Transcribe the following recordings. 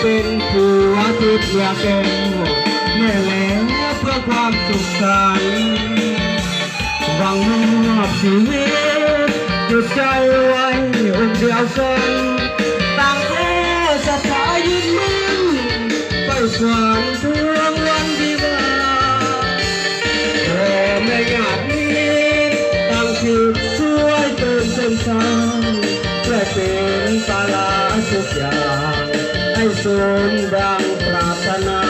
เป็นผัวที่เพื่อแก้วแม่แล้วเพื่อความสุขใสหวังมอบชีวิตหยุใจไว้คนเดียวกันต่างแค่สถายืนมึงไปฝันทุ ช้างเพื่อเป็นสาราสุขอย่างให้สมดังปรารถนา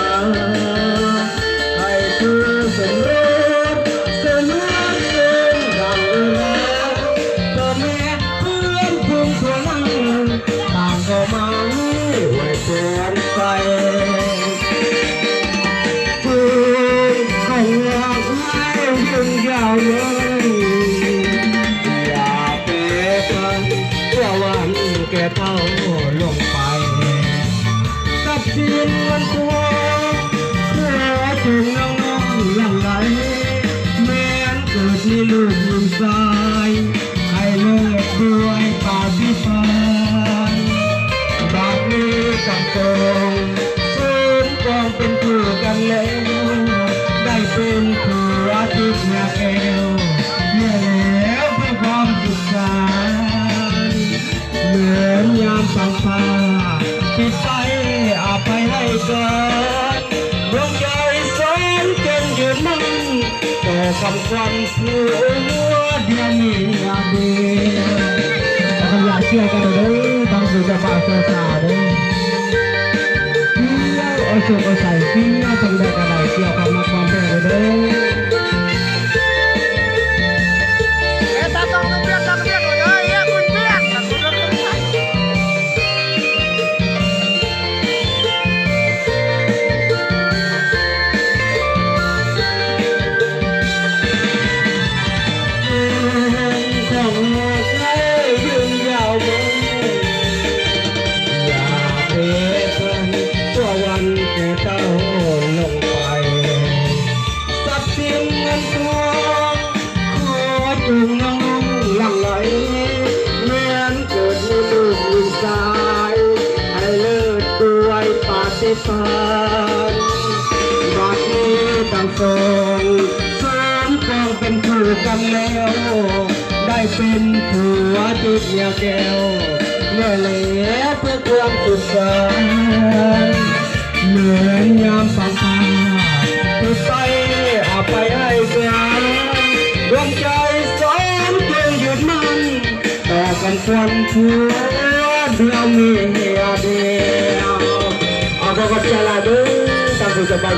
เพื่อวันแก่เท่าลงไปตับดินวันตัวเพื่อถึงน้องๆหลังไหลแม้เกิดมีลูกมีสายให้เลิกด้วยปาฏิปาริย์บาดนี้กับตร อนยามฟังฟ้าปิดไฟอาไปให้เกันดวงใจแสนเก่งยืนมั่นต่อคำควันผู้หัวเดียวนี้อาดีแล้วก็อยากเชื่อกันเลยบางสื่อจะมาเจอสาวเลยเที่ยวเอาสุกเอาใส่เที่ยวทำได้กระไรเกี่ยวกับมาความเป็นเลย ปาฏิปาริย์บัดนี้ต่างสองสามกองเป็นคู่กันแล้ว ได้เป็นผัวจิตยาแก้วเมื่อแล้วเพื่อความสุขสันต์เหมือนยามฟังฟ้าติดไปอาไปให้กันดวงใจสองจงหยุดมันแต่กันควันผัวเดียวมีเดียว เอา